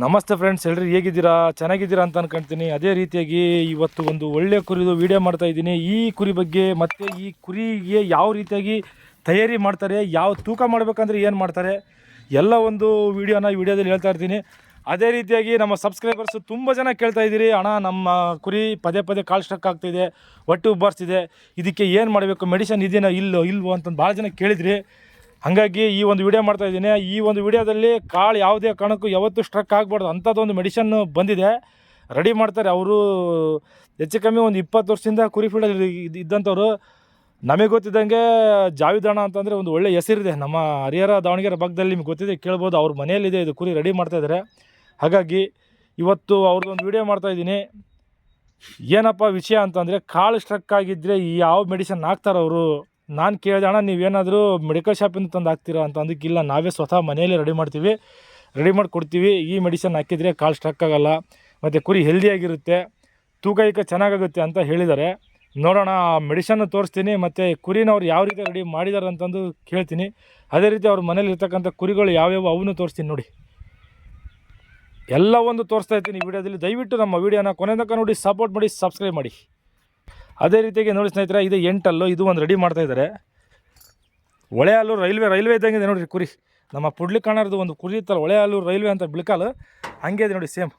ನಮಸ್ತೆ ಫ್ರೆಂಡ್ಸ್ ಹೇಳ್ರಿ ಹೇಗಿದ್ದೀರಾ? ಚೆನ್ನಾಗಿದ್ದೀರಾ ಅಂತ ಅನ್ಕೊಂತೀನಿ. ಅದೇ ರೀತಿಯಾಗಿ ಇವತ್ತು ಒಂದು ಒಳ್ಳೆ ಕುರಿದು ವಿಡಿಯೋ ಮಾಡ್ತಾ ಇದ್ದೀನಿ. ಈ ಕುರಿ ಬಗ್ಗೆ ಮತ್ತು ಈ ಕುರಿಗೆ ಯಾವ ರೀತಿಯಾಗಿ ತಯಾರಿ ಮಾಡ್ತಾರೆ, ಯಾವ ತೂಕ ಮಾಡಬೇಕಂದ್ರೆ ಏನು ಮಾಡ್ತಾರೆ, ಎಲ್ಲ ಒಂದು ವಿಡಿಯೋನ ವಿಡಿಯೋದಲ್ಲಿ ಹೇಳ್ತಾ ಇರ್ತೀನಿ. ಅದೇ ರೀತಿಯಾಗಿ ನಮ್ಮ ಸಬ್ಸ್ಕ್ರೈಬರ್ಸು ತುಂಬ ಜನ ಕೇಳ್ತಾ ಇದ್ದೀರಿ, ಅಣ್ಣ, ನಮ್ಮ ಕುರಿ ಪದೇ ಪದೇ ಕಾಲು ಸ್ಟ್ರಕ್ ಆಗ್ತಿದೆ, ಹೊಟ್ಟೆ ಉಬ್ಬರ್ಸ್ತಿದೆ, ಇದಕ್ಕೆ ಏನು ಮಾಡಬೇಕು ಮೆಡಿಸನ್ ಇದೆಯಾ, ಇಲ್ಲೋ, ಇಲ್ವೋ ಅಂತಂದು ಭಾಳ ಜನ ಕೇಳಿದ್ರಿ. ಹಾಗಾಗಿ ಈ ಒಂದು ವಿಡಿಯೋ ಮಾಡ್ತಾ ಇದ್ದೀನಿ. ಈ ಒಂದು ವಿಡಿಯೋದಲ್ಲಿ ಕಾಳು ಯಾವುದೇ ಕಾರಣಕ್ಕೂ ಯಾವತ್ತೂ ಸ್ಟ್ರಕ್ ಆಗಬಾರ್ದು. ಅಂಥದ್ದೊಂದು ಮೆಡಿಷನ್ ಬಂದಿದೆ. ರೆಡಿ ಮಾಡ್ತಾರೆ ಅವರು. ಹೆಚ್ಚು ಕಮ್ಮಿ ಒಂದು ಇಪ್ಪತ್ತು ವರ್ಷದಿಂದ ಕುರಿ ಫೀಲ್ಡಲ್ಲಿ ಇದ್- ಇದ್ದಂಥವ್ರು. ನಮಗೆ ಗೊತ್ತಿದ್ದಂಗೆ ಜಾವಿದಾಣ ಅಂತಂದರೆ ಒಂದು ಒಳ್ಳೆ ಹೆಸರಿದೆ. ನಮ್ಮ ಹರಿಹರ ದಾವಣಗೆರೆ ಭಾಗದಲ್ಲಿ ನಿಮ್ಗೆ ಗೊತ್ತಿದೆ, ಕೇಳ್ಬೋದು. ಅವ್ರ ಮನೆಯಲ್ಲಿದೆ ಇದು ಕುರಿ ರೆಡಿ ಮಾಡ್ತಾ ಇದ್ದಾರೆ ಹಾಗಾಗಿ ಇವತ್ತು ಅವ್ರದ್ದೊಂದು ವಿಡಿಯೋ ಮಾಡ್ತಾ ಇದ್ದೀನಿ. ಏನಪ್ಪ ವಿಷಯ ಅಂತಂದರೆ ಕಾಳು ಸ್ಟ್ರಕ್ ಆಗಿದ್ದರೆ ಯಾವ ಮೆಡಿಸನ್ ಹಾಕ್ತಾರೆ ಅವರು? ನಾನು ಕೇಳಿದೆ, ಅಣ್ಣ, ನೀವೇನಾದರೂ ಮೆಡಿಕಲ್ ಶಾಪಿಂದ ತಂದು ಹಾಕ್ತೀರಾ ಅಂತ ಅದಕ್ಕಿಲ್ಲ. ನಾವೇ ಸ್ವತಃ ಮನೆಯಲ್ಲೇ ರೆಡಿ ಮಾಡ್ತೀವಿ. ರೆಡಿ ಮಾಡಿ ಕೊಡ್ತೀವಿ. ಈ ಮೆಡಿಸನ್ ಹಾಕಿದರೆ ಕಾಲು ಸ್ಟ್ರಕ್ ಆಗೋಲ್ಲ. ಮತ್ತು ಕುರಿ ಹೆಲ್ದಿಯಾಗಿರುತ್ತೆ ತೂಕ ಈಗ ಚೆನ್ನಾಗಾಗುತ್ತೆ ಅಂತ ಹೇಳಿದ್ದಾರೆ. ನೋಡೋಣ ಆ ಮೆಡಿಷನ್ನು ತೋರಿಸ್ತೀನಿ. ಮತ್ತು ಕುರಿನ ಅವ್ರು ಯಾವ ರೀತಿ ರೆಡಿ ಮಾಡಿದ್ದಾರೆ ಅಂತಂದು ಕೇಳ್ತೀನಿ. ಅದೇ ರೀತಿ ಅವ್ರ ಮನೇಲಿ ಇರ್ತಕ್ಕಂಥ ಕುರಿಗಳು ಯಾವ್ಯಾವ ಅವನು ತೋರಿಸ್ತೀನಿ ನೋಡಿ. ಎಲ್ಲ ಒಂದು ತೋರಿಸ್ತಾ ಇರ್ತೀನಿ ಈ ವಿಡಿಯೋದಲ್ಲಿ. ದಯವಿಟ್ಟು ನಮ್ಮ ವಿಡಿಯೋನ ಕೊನೆ ನೋಡಿ ಸಪೋರ್ಟ್ ಮಾಡಿ ಸಬ್ಸ್ಕ್ರೈಬ್ ಮಾಡಿ. ಅದೇ ರೀತಿಯಾಗಿ ನೋಡಿ ಸ್ನೇಹಿತರೆ, ಇದು ಎಂಟಲ್ಲು, ಇದು ಒಂದು ರೆಡಿ ಮಾಡ್ತಾ ಇದ್ದಾರೆ ಒಳೆ ಹಾಲು ರೈಲ್ವೆ ರೈಲ್ವೆ ಇದ್ದಂಗೆ ಇದೆ ನೋಡಿರಿ ಕುರಿ. ನಮ್ಮ ಪುಡ್ಲಿ ಕಾಣೋದು ಒಂದು ಕುರಿ ಇತ್ತಲ್ಲ ಒಳೆ ಹಾಲು ರೈಲ್ವೆ ಅಂತ ಬಿಳ್ಕಾಲು, ಹಂಗೆ ಇದೆ ನೋಡಿ ಸೇಮ್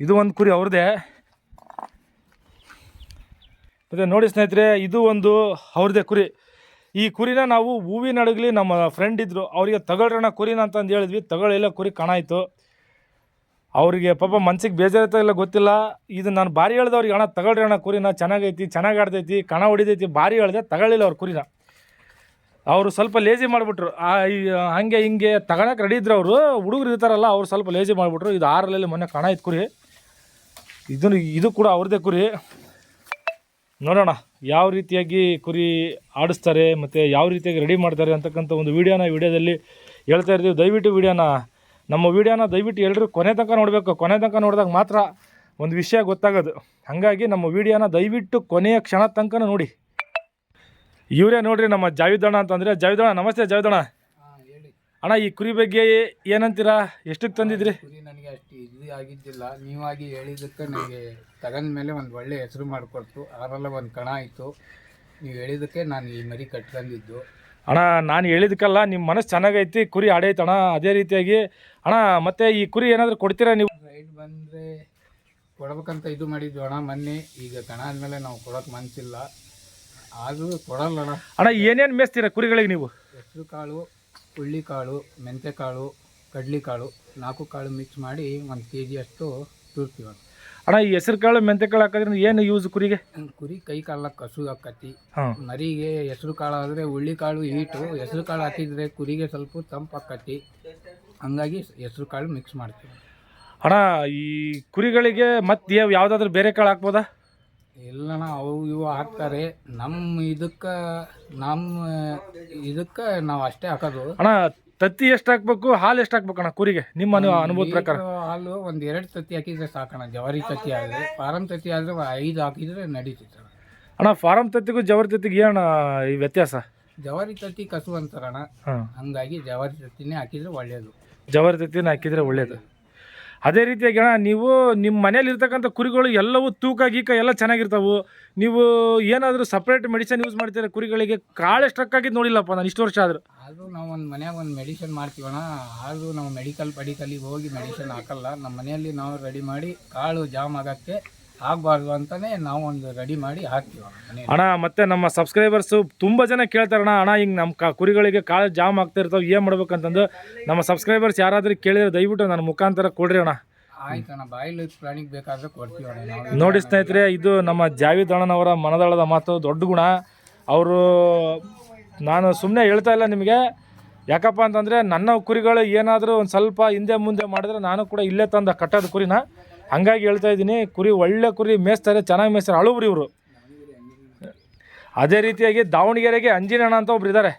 ಇದು ಒಂದು ಕುರಿ ಅವ್ರದ್ದೇ ಮತ್ತು ನೋಡಿ ಸ್ನೇಹಿತರೆ, ಇದು ಒಂದು ಅವ್ರದ್ದೇ ಕುರಿ. ಈ ಕುರಿನ ನಾವು ಹೂವಿನ ಅಡಗಲಿ ನಮ್ಮ ಫ್ರೆಂಡ್ ಇದ್ದರು ಅವರಿಗೆ ತಗೊಳ್ರಣ ಕುರಿನ ಅಂತಂದು ಹೇಳಿದ್ವಿ, ತಗೊಳ್ಳಿಲ್ಲ ಕುರಿ, ಕಾಣಾಯಿತು. ಅವರಿಗೆ ಪಾಪ ಮನ್ಸಿಗೆ ಬೇಜಾರೈತೋ ಇಲ್ಲ, ಗೊತ್ತಿಲ್ಲ. ಇದು ನಾನು ಭಾರಿ ಹೇಳ್ದೆ ಅವ್ರಿಗೆ, ಅಣ್ಣ, ತಗೊಳ್ರಿ ಅಣ್ಣ, ಕುರಿನ ಚೆನ್ನಾಗೈತಿ, ಚೆನ್ನಾಗಿ ಆಡ್ತೈತಿ, ಕಣ ಹೊಡಿತೈತಿ, ಭಾರಿ ಹೇಳ್ದೆ, ತಗೊಳ್ಳಿಲ್ಲ ಅವ್ರ ಕುರಿನ. ಅವರು ಸ್ವಲ್ಪ ಲೇಜಿ ಮಾಡಿಬಿಟ್ರು. ಹಂಗೆ ಹಿಂಗೆ ತಗೊಳಕ್ಕೆ ರೆಡಿ ಇದ್ರು ಅವರು, ಹುಡುಗರು ಇರ್ತಾರಲ್ಲ, ಅವ್ರು ಸ್ವಲ್ಪ ಲೇಜಿ ಮಾಡಿಬಿಟ್ರು. ಇದು ಆರಲ್ಲಿ ಮೊನ್ನೆ ಕಣ ಇತ್ತು ಕುರಿ. ಇದನ್ನು, ಇದು ಕೂಡ ಅವ್ರದ್ದೇ ಕುರಿ. ನೋಡೋಣ, ಯಾವ ರೀತಿಯಾಗಿ ಕುರಿ ಆಡಿಸ್ತಾರೆ ಮತ್ತು ಯಾವ ರೀತಿಯಾಗಿ ರೆಡಿ ಮಾಡ್ತಾರೆ ಅಂತಕ್ಕಂಥ ಒಂದು ವೀಡಿಯೋನ ವೀಡಿಯೋದಲ್ಲಿ ವಿಡಿಯೋದಲ್ಲಿ ಹೇಳ್ತಾ ಇರ್ತೀವಿ. ದಯವಿಟ್ಟು ವೀಡಿಯೋನ ನಮ್ಮ ವೀಡಿಯೋನ ದಯವಿಟ್ಟು ಎಲ್ಲರೂ ಕೊನೆ ತನಕ ನೋಡಬೇಕು. ಕೊನೆ ತನಕ ನೋಡಿದಾಗ ಮಾತ್ರ ಒಂದು ವಿಷಯ ಗೊತ್ತಾಗೋದು. ಹಾಗಾಗಿ ನಮ್ಮ ವೀಡಿಯೋನ ದಯವಿಟ್ಟು ಕೊನೆಯ ಕ್ಷಣ ತನಕ ನೋಡಿ. ಇವರೇ ನೋಡ್ರಿ ನಮ್ಮ ಜಾವಿದಣ್ಣ ಅಂತಂದರೆ ಜಾವಿದಣ್ಣ ನಮಸ್ತೆ ಜಾವಿದಣ್ಣ. ಅಣ್ಣ ಈ ಕುರಿ ಬಗ್ಗೆ ಏನಂತೀರಾ? ಎಷ್ಟಕ್ಕೆ ತಂದಿದ್ರಿ? ಕುರಿ ನನಗೆ ಅಷ್ಟು ಇದು ಆಗಿದ್ದಿಲ್ಲ. ನೀವಾಗಿ ಹೇಳಿದ್ದಕ್ಕೆ ನನಗೆ ತಗೊಂಡ ಮೇಲೆ ಒಂದು ಒಳ್ಳೆ ಹೆಸರು ಮಾಡಿಕೊಡ್ತು. ಅದರಲ್ಲ ಒಂದು ಕಣ ಆಯಿತು. ನೀವು ಹೇಳಿದ್ದಕ್ಕೆ ನಾನು ಈ ಮರಿ ಕಟ್ಕೊಂಡಿದ್ದು ಅಣ್ಣ ನಾನು ಹೇಳಿದಕ್ಕಲ್ಲ ನಿಮ್ಮ ಮನಸ್ಸು ಚೆನ್ನಾಗೈತಿ ಕುರಿ ಆಡೈತಣ್ಣ ಅದೇ ರೀತಿಯಾಗಿ ಅಣ್ಣ ಮತ್ತೆ ಈ ಕುರಿ ಏನಾದರೂ ಕೊಡ್ತೀರಾ ನೀವು? ರೈಡ್ ಬಂದರೆ ಕೊಡ್ಬೇಕಂತ ಇದು ಮಾಡಿದ್ವಿ ಅಣ್ಣ ಮೊನ್ನೆ. ಈಗ ಕಣ ಆದಮೇಲೆ ನಾವು ಕೊಡೋಕೆ ಮನಸ್ಸಿಲ್ಲ ಆದರೂ ಕೊಡಲ್ಲ ಅಣ್ಣ. ಅಣ್ಣ ಏನೇನು ಮೇಸ್ತೀರಾ ಕುರಿಗಳಿಗೆ ನೀವು? ಹೆಸರು ಕಾಳು ಹುಳ್ಳಿ ಕಾಳು ಮೆಂತೆ ಕಾಳು ಕಡ್ಲಿ ಕಾಳು ನಾಲ್ಕು ಕಾಳು ಮಿಕ್ಸ್ ಮಾಡಿ ಒಂದು ಕೆ ಜಿ ಅಷ್ಟು ತೂರ್ತೀವಿ ಅಣ್ಣ ಈ ಹೆಸರು ಕಾಳು ಮೆಂತೆ ಕಾಳು ಹಾಕೋದ್ರಿಂದ ಏನು ಯೂಸ್ ಕುರಿಗೆ? ಕುರಿ ಕೈ ಕಾಲ ಕಸು ಹಾಕತಿ. ಹಾಂ. ಮರಿಗೆ ಹೆಸರು ಕಾಳು ಆದರೆ ಉಳ್ಳಿ ಕಾಳು ಹೀಟು. ಹೆಸರು ಕಾಳು ಹಾಕಿದ್ರೆ ಕುರಿಗೆ ಸ್ವಲ್ಪ ತಂಪು ಆಕತಿ ಹಂಗಾಗಿ ಹೆಸರು ಕಾಳು ಮಿಕ್ಸ್ ಮಾಡ್ತೀವಿ. ಅಣ್ಣ ಈ ಕುರಿಗಳಿಗೆ ಮತ್ತೆ ಯಾವ ಯಾವುದಾದ್ರೂ ಬೇರೆ ಕಾಳು ಹಾಕ್ಬೋದಾ? ಇಲ್ಲಣ್ಣ ಅವು ಇವು ಹಾಕ್ತಾರೆ. ನಮ್ಮ ಇದಕ್ಕೆ ನಮ್ಮ ಇದಕ್ಕೆ ನಾವು ಅಷ್ಟೇ ಹಾಕೋದು. ಅಣ್ಣ ತತ್ತಿ ಎಷ್ಟು ಹಾಕ್ಬೇಕು ಹಾಲು ಎಷ್ಟು ಹಾಕ್ಬೇಕು ಅಣ್ಣ ಕುರಿಗೆ? ನಿಮ್ಮ ಅನು ಅನುಭವದ ಪ್ರಕಾರ. ಹಾಲು ಒಂದು ಎರಡು ತತ್ತಿ ಹಾಕಿದ್ರೆ ಸಾಕಣ ಜವಾರಿ ತತ್ತಿ ಆದರೆ ಫಾರಂ ತತ್ತಿ ಆದರೆ ಐದು ಹಾಕಿದ್ರೆ ನಡೀತಿತ್ತು ಅಣ್ಣ. ಫಾರಂ ಫಾರಮ್ ತತ್ತಿಗೂ ಜವರಿ ತತ್ತಿಗೆ ಏನು ಈ ವ್ಯತ್ಯಾಸ? ಜವಾರಿ ತತ್ತಿ ಕಸು ಅಂತಾರಣ ಹಾಂ. ಹಂಗಾಗಿ ಜವಾರಿ ತತ್ತಿನೇ ಹಾಕಿದ್ರೆ ಒಳ್ಳೆಯದು ಜವರಿ ತತ್ತಿನೇ ಹಾಕಿದ್ರೆ ಒಳ್ಳೇದು. ಅದೇ ರೀತಿಯಾಗಿ ಅಣ್ಣ, ನೀವು ನಿಮ್ಮ ಮನೇಲಿ ಇರ್ತಕ್ಕಂಥ ಕುರಿಗಳು ಎಲ್ಲವೂ ತೂಕ ಗೀಕ ಎಲ್ಲ ಚೆನ್ನಾಗಿರ್ತಾವೆ. ನೀವು ಏನಾದರೂ ಸಪ್ರೇಟ್ ಮೆಡಿಸಿನ್ ಯೂಸ್ ಮಾಡ್ತೀರಾ ಕುರಿಗಳಿಗೆ ಕಾಳೆ ಸ್ಟ್ರಕ್ ಆಗಿದ್ದು ನೋಡಿಲ್ಲಪ್ಪ ನಾನು ಇಷ್ಟು ವರ್ಷ ಆದರೂ. ಆದರೂ ನಾವು ಒಂದು ಮನ್ಯಾಗ ಒಂದು ಮೆಡಿಸಿನ್ ಮಾಡ್ತೀವಣ್ಣ. ಆದರೂ ನಾವು ಮೆಡಿಕಲ್ ಪಡಿಕಲಿಗೆ ಹೋಗಿ ಮೆಡಿಸಿನ್ ಹಾಕಲ್ಲ. ನಮ್ಮ ಮನೆಯಲ್ಲಿ ನಾವು ರೆಡಿ ಮಾಡಿ ಕಾಳು ಜಾಮ್ ಆಗೋಕ್ಕೆ ಆಗಬಾರ್ದು ಅಂತಲೇ ನಾವು ಒಂದು ರೆಡಿ ಮಾಡಿ ಹಾಕ್ತೀವಿ ಅಣ್ಣ ಮತ್ತೆ ನಮ್ಮ ಸಬ್ಸ್ಕ್ರೈಬರ್ಸ್ ತುಂಬ ಜನ ಕೇಳ್ತಾರಣ್ಣ ಅಣ್ಣ. ಹಿಂಗೆ ನಮ್ಮ ಕ ಕುರಿಗಳಿಗೆ ಕಾಳು ಜಾಮ್ ಆಗ್ತಾ ಇರ್ತಾವೆ ಏನು ಮಾಡ್ಬೇಕಂತಂದು ನಮ್ಮ ಸಬ್ಸ್ಕ್ರೈಬರ್ಸ್ ಯಾರಾದರೂ ಕೇಳಿದ್ರೆ ದಯವಿಟ್ಟು ನನ್ನ ಮುಖಾಂತರ ಕೊಡ್ರಿ ಅಣ್ಣ. ಆಯ್ತಣ್ಣ ಬಾಯಿಲು ಪ್ರಾಣಿಗೆ ಬೇಕಾದ್ರೆ ಕೊಡ್ತೀವಣ್ಣ ನಾವು ನೋಡಿ ಸ್ನೇಹಿತರೆ ಇದು ನಮ್ಮ ಜಾವೇದ್ ಅಣ್ಣನವರ ಮನದಾಳದ ಮಾತು ದೊಡ್ಡ ಗುಣ. ಅವರು ನಾನು ಸುಮ್ಮನೆ ಹೇಳ್ತಾ ಇಲ್ಲ ನಿಮಗೆ. ಯಾಕಪ್ಪ ಅಂತಂದರೆ ನನ್ನ ಕುರಿಗಳು ಏನಾದರೂ ಒಂದು ಸ್ವಲ್ಪ ಹಿಂದೆ ಮುಂದೆ ಮಾಡಿದ್ರೆ ನಾನು ಕೂಡ ಇಲ್ಲೇ ತಂದ ಕಟ್ಟೋದು ಕುರಿನ? ಹಂಗಾಗಿ ಹೇಳ್ತಾ ಇದ್ದೀನಿ, ಕುರಿ ಒಳ್ಳೆ ಕುರಿ ಮೇಯಿಸ್ತಾರೆ, ಚೆನ್ನಾಗಿ ಮೇಯಿಸ್ತಾರೆ, ಅಳುಬ್ರಿ ಇವರು. ಅದೇ ರೀತಿಯಾಗಿ ದಾವಣಗೆರೆಗೆ ಅಂಜಿನಣ್ಣ ಅಂತ ಒಬ್ರು ಇದ್ದಾರೆ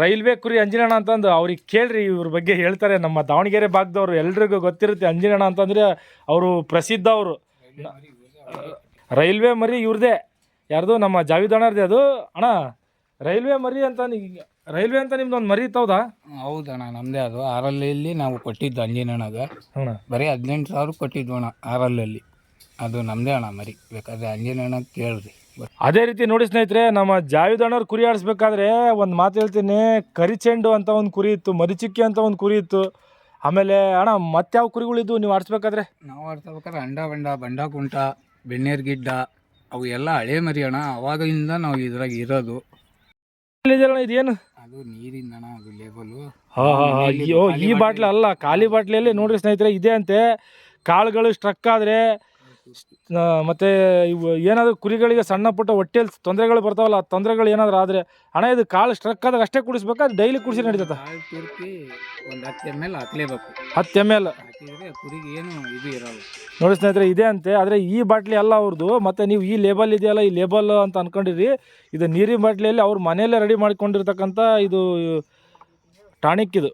ರೈಲ್ವೆ ಕುರಿ ಅಂಜಿನಣ್ಣ ಅಂತಂದು ಅವ್ರಿಗೆ ಕೇಳ್ರಿ, ಇವ್ರ ಬಗ್ಗೆ ಹೇಳ್ತಾರೆ. ನಮ್ಮ ದಾವಣಗೆರೆ ಭಾಗದವ್ರು ಎಲ್ರಿಗೂ ಗೊತ್ತಿರುತ್ತೆ ಅಂಜಿನಣ್ಣ ಅಂತಂದರೆ ಅವರು ಪ್ರಸಿದ್ಧ ಅವರು. ರೈಲ್ವೆ ಮರಿ ಇವ್ರದೇ. ಯಾರ್ದು? ನಮ್ಮ ಜಾವಿದಣ್ಣರದೇ ಅದು. ಅಣ್ಣ ರೈಲ್ವೆ ಮರಿ ಅಂತ ನೀ- ರೈಲ್ವೆ ಅಂತ ನಿಮ್ದು ಒಂದು ಮರಿ ಇತ್ತೌದಾ ಹೌದಣ್ಣ ನಮ್ದೇ ಅದು. ಆರಲ್ಲಿ ನಾವು ಕೊಟ್ಟಿದ್ದು ಅಂಜಿನಣ್ಣಗ ಅಣ್ಣ ಬರೀ ಹದಿನೆಂಟು ಸಾವಿರ ಕೊಟ್ಟಿದ್ವು ಅಣ್ಣ ಆರಲ್ಲಿ ಅದು ನಮ್ದೇ ಅಣ್ಣ ಮರಿ. ಬೇಕಾದ್ರೆ ಅಂಜಿನಣ್ಣ ಕೇಳ್ರಿ. ಅದೇ ರೀತಿ ನೋಡಿ ಸ್ನೇಹಿತರೆ ನಮ್ಮ ಜಾವಿದ್ ಅಣ್ಣವ್ರು ಕುರಿ ಆಡಿಸ್ಬೇಕಾದ್ರೆ ಒಂದು ಮಾತು ಹೇಳ್ತೀನಿ. ಕರಿಚೆಂಡು ಅಂತ ಒಂದು ಕುರಿ ಇತ್ತು ಮರಿಚಿಕ್ಕಿ ಅಂತ ಒಂದು ಕುರಿ ಇತ್ತು. ಆಮೇಲೆ ಅಣ್ಣ ಮತ್ಯಾವ ಕುರಿಗಳಿದ್ವು ನೀವು ಆಡಿಸ್ಬೇಕಾದ್ರೆ? ನಾವು ಆಡ್ಸ್ಬೇಕಾದ್ರೆ ಅಂಡ ಬಂಡ ಬಂಡ ಕುಂಟ ಬೆಣ್ಣೇರ್ ಗಿಡ್ಡ ಅವು ಎಲ್ಲ ಹಳೆ ಮರಿ ಅಣ್ಣ. ಅವಾಗಿಂದ ನಾವು ಇದ್ರಾಗ ಇರೋದು. ಇದೇನು? ಅದು ನೀರಿನ ಅದು ಲೇಬಲು ಹಾ ಹಾ ಹಾ. ಅಯ್ಯೋ ಈ ಬಾಟ್ಲಿ ಅಲ್ಲ ಖಾಲಿ ಬಾಟ್ಲಿಯಲ್ಲಿ ನೋಡ್ರಿ ಸ್ನೇಹಿತರೆ ಇದೆ ಅಂತೆ. ಕಾಳುಗಳು ಸ್ಟ್ರಕ್ ಆದರೆ ಮತ್ತೆ ಇವು ಏನಾದರೂ ಕುರಿಗಳಿಗೆ ಸಣ್ಣ ಪುಟ್ಟ ಹೊಟ್ಟೆಯಲ್ಲಿ ತೊಂದರೆಗಳು ಬರ್ತಾವಲ್ಲ ಆ ತೊಂದರೆಗಳು ಏನಾದರೂ ಆದರೆ ಹಣ ಇದು ಕಾಳು ಸ್ಟ್ರಕ್ ಆದಾಗ ಅಷ್ಟೇ ಕುಡಿಸ್ಬೇಕಾ? ಡೈಲಿ ಕುಡಿಸಿ ನಡೀತದ ಒಂದು ಹತ್ತು ಎಂ ಎಲ್ ಹಾಕ್ಲೇಬೇಕು. ಹತ್ತು ಎಂ ಎಲ್ ಹಾಕಿದ್ರೆ ಕುರಿಗೆ ಏನು ಇದು ಇರಲ್ಲ. ನೋಡಿ ಸ್ನೇಹಿತರೆ ಇದೆ ಅಂತೆ. ಆದರೆ ಈ ಬಾಟ್ಲಿ ಅಲ್ಲ ಅವ್ರದ್ದು ಮತ್ತು ನೀವು ಈ ಲೇಬಲ್ ಇದೆಯಲ್ಲ ಈ ಲೇಬಲ್ ಅಂತ ಅನ್ಕೊಂಡಿರಿ. ಇದು ನೀರಿನ ಬಾಟ್ಲಿಯಲ್ಲಿ ಅವ್ರ ಮನೆಯಲ್ಲೇ ರೆಡಿ ಮಾಡ್ಕೊಂಡಿರ್ತಕ್ಕಂಥ ಇದು ಟಾನಿಕ್ ಇದು.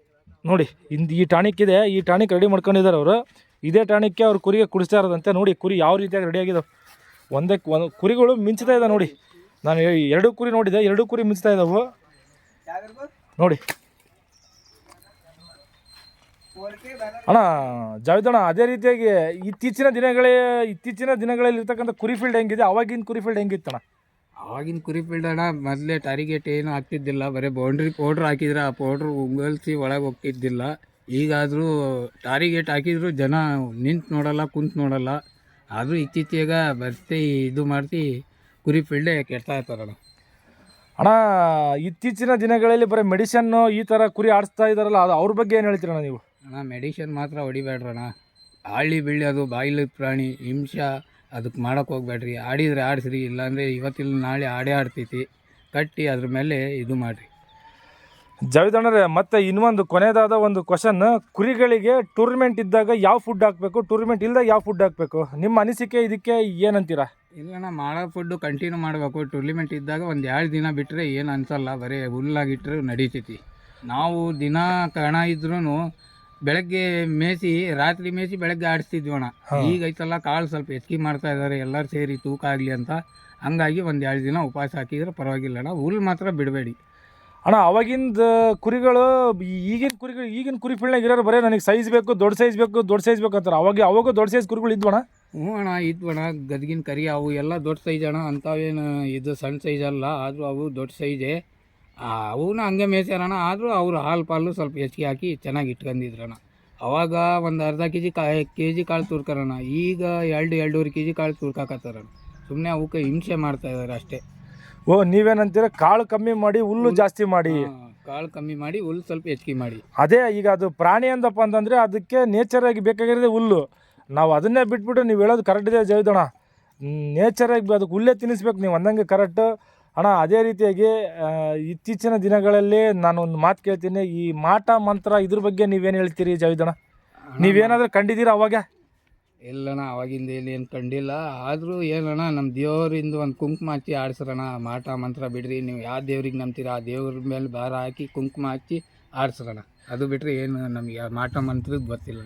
ನೋಡಿ ಇಂದು ಈ ಟಾನಿಕ್ ಇದೆ. ಈ ಟಾನಿಕ್ ರೆಡಿ ಮಾಡ್ಕೊಂಡಿದ್ದಾರೆ ಅವರು. ಇದೇ ಟಾನಿಕ್ಗೆ ಅವ್ರು ಕುರಿಗೆ ಕುಡಿಸ್ತಾ ಇರೋದಂತೆ ನೋಡಿ, ಕುರಿ ಯಾವ ರೀತಿಯಾಗಿ ರೆಡಿ ಒಂದಕ್ಕೆ ಒಂದೇ ಕುರಿಗಳು ಮಿಂಚ್ತಾ ಇದೆ ನೋಡಿ. ನಾನು ಎರಡು ಕುರಿ ನೋಡಿದೆ, ಎರಡು ಕುರಿ ಮಿಂಚ್ತಾ ಇದ್ದಾವೆ ನೋಡಿ. ಅಣ್ಣ ಜಾವಿದಣ್ಣ ಅದೇ ರೀತಿಯಾಗಿ ಇತ್ತೀಚಿನ ದಿನಗಳೇ, ಇತ್ತೀಚಿನ ದಿನಗಳಲ್ಲಿ ಇರ್ತಕ್ಕಂಥ ಕುರಿ ಫೀಲ್ಡ್ ಹೆಂಗಿದೆ? ಅವಾಗಿನ ಕುರಿ ಫೀಲ್ಡ್ ಹೆಂಗಿತ್ತಣ್ಣ? ಆವಾಗಿನ ಕುರಿ ಫೀಲ್ಡ್ ಅಣ್ಣ, ಮೊದಲೇ ಟಾರಿಗೇಟ್ ಏನು ಆಗ್ತಿದ್ದಿಲ್ಲ ಬರೀ ಬೌಂಡ್ರಿ ಪೌಡ್ರ್ ಹಾಕಿದ್ರೆ ಆ ಪೌಡ್ರ್ ಉಂಗಲ್ಸಿ ಒಳಗೆ ಹೋಗ್ತಿದ್ದಿಲ್ಲ. ಈಗಾದರೂ ಟಾರಿಗೇಟ್ ಹಾಕಿದ್ರು ಜನ ನಿಂತು ನೋಡಲ್ಲ ಕುಂತು ನೋಡಲ್ಲ. ಆದರೂ ಇತ್ತೀಚೆಗೆ ಬರ್ತಿ ಇದು ಮಾಡ್ತಿ ಕುರಿ ಫೀಲ್ಡೇ ಕೆಡ್ತಾ ಇರ್ತಾರಣ್ಣ ಅಣ್ಣ. ಇತ್ತೀಚಿನ ದಿನಗಳಲ್ಲಿ ಬರೀ ಮೆಡಿಸನ್ನು ಈ ಥರ ಕುರಿ ಆಡಿಸ್ತಾ ಇದ್ದಾರಲ್ಲ ಅದು ಅವ್ರ ಬಗ್ಗೆ ಏನು ಹೇಳ್ತೀರಣ್ಣ ನೀವು? ಅಣ್ಣ ಮೆಡಿಷನ್ ಮಾತ್ರ ಹೊಡಿಬೇಡ್ರಣ್ಣ ಹಳ್ಳಿ ಬೀಳಿ ಅದು ಬಾಯಿಲ ಪ್ರಾಣಿ ಹಿಂಸ ಅದಕ್ಕೆ ಮಾಡೋಕೆ ಹೋಗ್ಬೇಡ್ರಿ. ಆಡಿದರೆ ಆಡಿಸ್ರಿ ಇಲ್ಲಾಂದರೆ ಇವತ್ತಿಲ್ಲ ನಾಳೆ ಆಡೇ ಆಡ್ತೈತಿ. ಕಟ್ಟಿ ಅದ್ರ ಮೇಲೆ ಇದು ಮಾಡಿರಿ. ಜಾವಿದ್ ಅಣ್ಣರೇ ಮತ್ತೆ ಇನ್ನೊಂದು ಕೊನೆಯದಾದ ಒಂದು ಕ್ವಶನ್ ಕುರಿಗಳಿಗೆ ಟೂರ್ನಮೆಂಟ್ ಇದ್ದಾಗ ಯಾವ ಫುಡ್ ಹಾಕ್ಬೇಕು? ಟೂರ್ನಮೆಂಟ್ ಇಲ್ದಾಗ ಯಾವ ಫುಡ್ ಹಾಕ್ಬೇಕು? ನಿಮ್ಮ ಅನಿಸಿಕೆ ಇದಕ್ಕೆ ಏನಂತೀರಾ? ಇಲ್ಲಣ್ಣ ಮಾಡೋ ಫುಡ್ಡು ಕಂಟಿನ್ಯೂ ಮಾಡಬೇಕು. ಟೂರ್ನಮೆಂಟ್ ಇದ್ದಾಗ ಒಂದು ಎರಡು ದಿನ ಬಿಟ್ಟರೆ ಏನು ಅನಿಸಲ್ಲ. ಬರೀ ಹುಲ್ಲಾಗಿಟ್ಟರೆ ನಡೀತೈತಿ. ನಾವು ದಿನ ಕಣ ಇದ್ರೂ ಬೆಳಗ್ಗೆ ಮೇಸಿ ರಾತ್ರಿ ಮೇಸಿ ಬೆಳಗ್ಗೆ ಆಡಿಸ್ತಿದ್ವಿ ಅಣ್ಣ ಹಾ. ಈಗ ಐತಲ್ಲ ಕಾಳು ಸ್ವಲ್ಪ ಹೆಚ್ಚಿಗೆ ಮಾಡ್ತಾ ಇದ್ದಾರೆ ಎಲ್ಲರೂ ಸೇರಿ ತೂಕ ಆಗಲಿ ಅಂತ. ಹಂಗಾಗಿ ಒಂದು ಎರಡು ದಿನ ಉಪವಾಸ ಹಾಕಿದ್ರೆ ಪರವಾಗಿಲ್ಲ ಅಣ್ಣ ಹುಲ್ ಮಾತ್ರ ಬಿಡಬೇಡಿ. ಅಣ್ಣ, ಅವಾಗಿಂದ ಕುರಿಗಳು ಈಗಿನ ಕುರಿಗಳು, ಈಗಿನ ಕುರಿ ಫೀಲ್ಡ್ನಾಗ ಇರೋರು ಬರೀ ನನಗೆ ಸೈಜ್ ಬೇಕು, ದೊಡ್ಡ ಸೈಜ್ ಬೇಕು, ದೊಡ್ಡ ಸೈಜ್ ಬೇಕು ಅಂತಾರೆ. ಅವಾಗ ಅವಾಗ ದೊಡ್ಡ ಸೈಜ್ ಕುರಿಗಳು ಇದ್ವಣ ಹ್ಞೂ ಅಣ್ಣ, ಇದ್ವಣ್ಣ. ಅಣ್ಣ ಗದಗಿನ ಕರಿ, ಅವು ಎಲ್ಲ ದೊಡ್ಡ ಸೈಜ್ ಅಣ್ಣ. ಅಂಥವೇನು ಇದು ಸಣ್ಣ ಸೈಜ್ ಅಲ್ಲ. ಆದರೂ ಅವು ದೊಡ್ಡ ಸೈಜೆ ಅವನ್ನ ಹಂಗೆ ಮೇಯ್ಸ್ಯಾರಣ ಆದರೂ ಅವ್ರು ಹಾಲು ಪಾಲು ಸ್ವಲ್ಪ ಹೆಚ್ಚಿಗೆ ಹಾಕಿ ಚೆನ್ನಾಗಿ ಇಟ್ಕೊಂಡಿದ್ರಣ್ಣ ಅವಾಗ ಒಂದು ಅರ್ಧ ಕೆ ಜಿ ಕಾ ಕೆ ಜಿ ಕಾಳು ತುರ್ಕರಣ ಈಗ ಎರಡು, ಎರಡೂವರೆ ಕೆ ಜಿ ಕಾಳು ತುರ್ಕಾಕತ್ತಾರಣ್ಣ ಸುಮ್ಮನೆ ಅವಕ್ಕೆ ಹಿಂಸೆ ಮಾಡ್ತಾಯಿದ್ದಾರೆ ಅಷ್ಟೇ. ಓ ನೀವೇನಂತೀರ? ಕಾಳು ಕಮ್ಮಿ ಮಾಡಿ ಹುಲ್ಲು ಜಾಸ್ತಿ ಮಾಡಿ. ಕಾಳು ಕಮ್ಮಿ ಮಾಡಿ ಹುಲ್ಲು ಸ್ವಲ್ಪ ಹೆಚ್ಚಿಗೆ ಮಾಡಿ. ಅದೇ ಈಗ ಅದು ಪ್ರಾಣಿ ಅಂದಪ್ಪ ಅಂತಂದರೆ ಅದಕ್ಕೆ ಆಗಿ ಬೇಕಾಗಿರೋದೇ ಹುಲ್ಲು. ನಾವು ಅದನ್ನೇ ಬಿಟ್ಬಿಟ್ಟು ನೀವು ಹೇಳೋದು ಕರೆಕ್ಟ್ ಇದೆ ಜೈದಣ್ಣ ಆಗಿ ಅದಕ್ಕೆ ಹುಲ್ಲೇ ತಿನ್ನಿಸ್ಬೇಕು ನೀವು ಅಂದಂಗೆ ಕರೆಕ್ಟ್ ಅಣ್ಣ ಅದೇ ರೀತಿಯಾಗಿ ಇತ್ತೀಚಿನ ದಿನಗಳಲ್ಲಿ ನಾನು ಒಂದು ಮಾತು ಕೇಳ್ತೀನಿ. ಈ ಮಾಟ ಮಂತ್ರ ಇದ್ರ ಬಗ್ಗೆ ನೀವೇನು ಹೇಳ್ತೀರಿ ಜಾವಿದಣ್ಣ ನೀವೇನಾದರೂ ಕಂಡಿದ್ದೀರಾ ಅವಾಗ? ಇಲ್ಲಣ್ಣ, ಅವಾಗಿಂದ ಇಲ್ಲಿ ಏನು ಕಂಡಿಲ್ಲ. ಆದರೂ ಏನಣ್ಣ ನಮ್ಮ ದೇವರಿಂದ ಒಂದು ಕುಂಕುಮ ಹಚ್ಚಿ ಆಡ್ಸ್ರಣ ಮಾಟ, ಮಂತ್ರ ಬಿಡ್ರಿ, ನೀವು ಯಾವ ದೇವ್ರಿಗೆ ನಂಬ್ತೀರ, ಆ ದೇವ್ರ ಮೇಲೆ ಭಾರ ಹಾಕಿ ಕುಂಕುಮ ಹಚ್ಚಿ ಆಡ್ಸ್ರಣ ಅದು ಬಿಟ್ಟರೆ ಏನು ನಮಗೆ ಮಾಟ, ಮಂತ್ರದ ಗೊತ್ತಿಲ್ಲ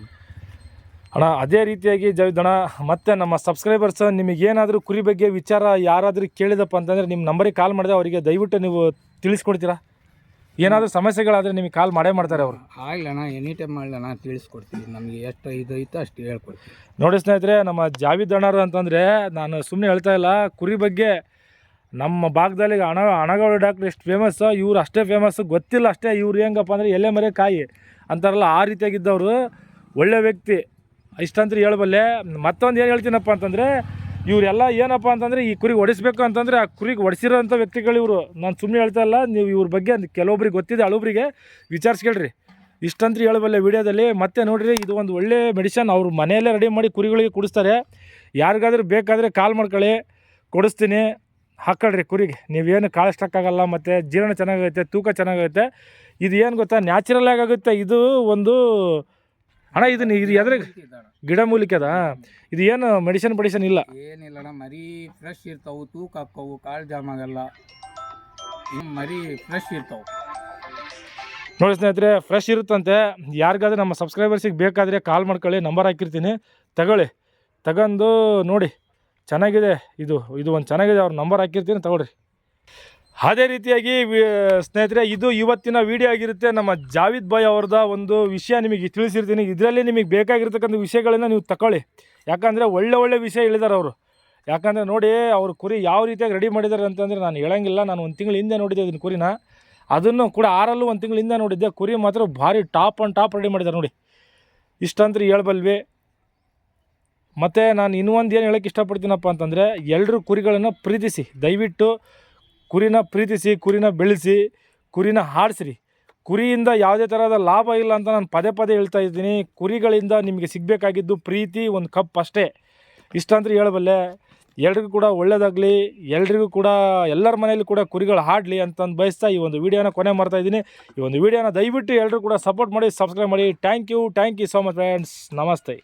ಅಣ್ಣ, ಅದೇ ರೀತಿಯಾಗಿ ಜವಿದಣ ಮತ್ತೆ ನಮ್ಮ ಸಬ್ಸ್ಕ್ರೈಬರ್ಸ್ ನಿಮಗೇನಾದರೂ ಕುರಿ ಬಗ್ಗೆ ವಿಚಾರ ಯಾರಾದರೂ ಕೇಳಿದಪ್ಪ ಅಂತಂದರೆ ನಿಮ್ಮ ನಂಬರಿಗೆ ಕಾಲ್ ಮಾಡಿದೆ, ಅವರಿಗೆ ದಯವಿಟ್ಟು ನೀವು ತಿಳಿಸ್ಕೊಡ್ತೀರಾ? ಏನಾದರೂ ಸಮಸ್ಯೆಗಳಾದರೆ ನಿಮಗೆ ಕಾಲ್ ಮಾಡೇ ಮಾಡ್ತಾರೆ ಅವರು. ಆಗಲಣ್ಣ ಎನಿ ಟೈಮ್ ಮಾಡ್ಲಣ್ಣ ತಿಳಿಸ್ಕೊಡ್ತೀವಿ ನಮಗೆ ಎಷ್ಟು ಇದು ಐತೆ ಅಷ್ಟು ಹೇಳ್ಕೊಡ್ತೀವಿ ನೋಡಿ ಸ್ನೇಹಿತರೆ ನಮ್ಮ ಜಾವಿದ್ ಅಣ್ಣರು ಅಂತಂದರೆ ನಾನು ಸುಮ್ಮನೆ ಹೇಳ್ತಾ ಇಲ್ಲ ಕುರಿ ಬಗ್ಗೆ ನಮ್ಮ ಭಾಗದಲ್ಲಿ ಹಣ ಹಣಗಳು ಡಾಕ್ಟ್ರ್ ಎಷ್ಟು ಫೇಮಸ್ಸು ಇವ್ರು ಅಷ್ಟೇ ಫೇಮಸ್ಸು ಗೊತ್ತಿಲ್ಲ ಅಷ್ಟೇ ಇವ್ರು ಹೆಂಗಪ್ಪ ಅಂದರೆ ಎಲೆ ಮರೆ ಕಾಯಿ ಅಂತಾರಲ್ಲ ಆ ರೀತಿಯಾಗಿದ್ದವರು ಒಳ್ಳೆ ವ್ಯಕ್ತಿ. ಇಷ್ಟಂತ ಹೇಳ್ಬಲ್ಲೆ ಮತ್ತೊಂದು ಏನು ಹೇಳ್ತೀನಪ್ಪ ಅಂತಂದರೆ ಇವರೆಲ್ಲ ಏನಪ್ಪ ಅಂತಂದರೆ ಈ ಕುರಿಗೆ ಹೊಡಿಸ್ಬೇಕು ಅಂತಂದರೆ ಆ ಕುರಿಗೆ ಹೊಡಿಸಿರೋಂಥ ವ್ಯಕ್ತಿಗಳು ಇವರು. ನಾನು ಸುಮ್ಮನೆ ಹೇಳ್ತಾ ಇಲ್ಲ, ನೀವು ಇವ್ರ ಬಗ್ಗೆ ಕೆಲವೊಬ್ರಿಗೆ ಗೊತ್ತಿದೆ ಹಳೊಬ್ರಿಗೆ ವಿಚಾರಿಸ್ಕೇಳ್ರಿ. ಇಷ್ಟಂತ್ರ ಹೇಳಬಲ್ಲೆ ವಿಡಿಯೋದಲ್ಲಿ, ಮತ್ತೆ ನೋಡಿರಿ, ಇದು ಒಂದು ಒಳ್ಳೆ ಮೆಡಿಷನ್, ಅವ್ರು ಮನೆಯಲ್ಲೇ ರೆಡಿ ಮಾಡಿ ಕುರಿಗಳಿಗೆ ಕುಡಿಸ್ತಾರೆ. ಯಾರಿಗಾದ್ರೂ ಬೇಕಾದರೆ ಕಾಲ್ ಮಾಡ್ಕೊಳ್ಳಿ, ಕೊಡಿಸ್ತೀನಿ ಹಾಕೊಳ್ರಿ ಕುರಿಗೆ. ನೀವೇನು ಕಾಳು ಸ್ಟಕ್ಕಾಗಲ್ಲ ಮತ್ತು ಜೀರ್ಣ ಚೆನ್ನಾಗೈತೆ, ತೂಕ ಚೆನ್ನಾಗೈತೆ. ಇದು ಏನು ಗೊತ್ತಾ, ನ್ಯಾಚುರಲ್ ಆಗುತ್ತೆ. ಇದು ಒಂದು ಅಣ್ಣ ಇದು ನೀ- ಇದು ಎದ್ರ ಗಿಡಮೂಲಿಕೆ ಅದ ಇದು ಏನು ಮೆಡಿಸಿನ್ ಪಡಿಷನ್ ಇಲ್ಲ? ಏನಿಲ್ಲಣ್ಣ ಮರಿ ಫ್ರೆಶ್ ಇರ್ತಾವು ತೂಕ ಹಾಕ್ಕವು ಕಾಳು ಜಾಮ್ ಆಗಲ್ಲ. ಇನ್ನು ಮರಿ ಫ್ರೆಶ್ ಇರ್ತಾವು. ನೋಡಿ ಸ್ನೇಹಿತರೆ ಫ್ರೆಶ್ ಇರುತ್ತಂತೆ. ಯಾರಿಗಾದ್ರೆ ನಮ್ಮ ಸಬ್ಸ್ಕ್ರೈಬರ್ಸಿಗೆ ಬೇಕಾದರೆ ಕಾಲ್ ಮಾಡ್ಕೊಳ್ಳಿ ನಂಬರ್ ಹಾಕಿರ್ತೀನಿ. ತಗೊಳ್ಳಿ. ತಗೊಂಡು ನೋಡಿ. ಚೆನ್ನಾಗಿದೆ. ಇದು ಇದು ಒಂದು ಚೆನ್ನಾಗಿದೆ. ಅವ್ರ ನಂಬರ್ ಹಾಕಿರ್ತೀನಿ ತಗೊಳ್ರಿ. ಅದೇ ರೀತಿಯಾಗಿ ಸ್ನೇಹಿತರೆ, ಇದು ಇವತ್ತಿನ ವಿಡಿಯೋ ಆಗಿರುತ್ತೆ. ನಮ್ಮ ಜಾವಿದ್ ಭಾಯ್ ಅವ್ರದ ಒಂದು ವಿಷಯ ನಿಮಗೆ ತಿಳಿಸಿರ್ತೀನಿ. ಇದರಲ್ಲಿ ನಿಮಗೆ ಬೇಕಾಗಿರ್ತಕ್ಕಂಥ ವಿಷಯಗಳನ್ನು ನೀವು ತಗೊಳ್ಳಿ ಯಾಕಂದರೆ ಒಳ್ಳೆ ಒಳ್ಳೆ ವಿಷಯ ಹೇಳಿದ್ದಾರೆ ಅವರು. ಯಾಕಂದರೆ ನೋಡಿ, ಅವ್ರ ಕುರಿ ಯಾವ ರೀತಿಯಾಗಿ ರೆಡಿ ಮಾಡಿದ್ದಾರೆ ಅಂತಂದರೆ ನಾನು ಹೇಳಂಗಿಲ್ಲ. ನಾನು ಒಂದು ತಿಂಗಳ ಹಿಂದೆ ನೋಡಿದ್ದೆ ಅದನ್ನು ಕುರಿನ. ಅದನ್ನು ಕೂಡ ಆರಲ್ಲೂ ಒಂದು ತಿಂಗಳ ಹಿಂದೆ ನೋಡಿದ್ದೆ. ಕುರಿ ಮಾತ್ರ ಭಾರಿ ಟಾಪ್ ಆ್ಯಂಡ್ ಟಾಪ್ ರೆಡಿ ಮಾಡಿದ್ದಾರೆ ನೋಡಿ. ಇಷ್ಟಂದ್ರೆ ಹೇಳ್ಬಲ್ವಿ. ಮತ್ತು ನಾನು ಇನ್ನೊಂದು ಏನು ಹೇಳೋಕ್ಕೆ ಇಷ್ಟಪಡ್ತೀನಪ್ಪ ಅಂತಂದರೆ ಎಲ್ಲರೂ ಕುರಿಗಳನ್ನು ಪ್ರೀತಿಸಿ, ದಯವಿಟ್ಟು ಕುರಿನ ಪ್ರೀತಿಸಿ, ಕುರಿನ ಬೆಳೆಸಿ, ಕುರಿನ ಹಾಡಿಸ್ರಿ. ಕುರಿಯಿಂದ ಯಾವುದೇ ಥರದ ಲಾಭ ಇಲ್ಲ ಅಂತ ನಾನು ಪದೇ ಪದೇ ಹೇಳ್ತಾ ಇದ್ದೀನಿ. ಕುರಿಗಳಿಂದ ನಿಮಗೆ ಸಿಗಬೇಕಾಗಿದ್ದು ಪ್ರೀತಿ ಒಂದು ಕಪ್ ಅಷ್ಟೇ. ಇಷ್ಟಂದ್ರೆ ಹೇಳಬಲ್ಲೆ, ಎಲ್ರಿಗೂ ಕೂಡ ಒಳ್ಳೆಯದಾಗಲಿ ಎಲ್ರಿಗೂ ಕೂಡ, ಎಲ್ಲರ ಮನೆಯಲ್ಲಿ ಕೂಡ ಕುರಿಗಳು ಹಾಡಲಿ ಅಂತಂದು ಬಯಸ್ತಾ ಈ ಒಂದು ವಿಡಿಯೋನ ಕೊನೆ ಮಾಡ್ತಾ ಇದ್ದೀನಿ. ಈ ಒಂದು ವಿಡಿಯೋನ ದಯವಿಟ್ಟು ಎಲ್ಲರೂ ಕೂಡ ಸಪೋರ್ಟ್ ಮಾಡಿ, ಸಬ್ಸ್ಕ್ರೈಬ್ ಮಾಡಿ. Thank you thank you so much friends ನಮಸ್ತೆ.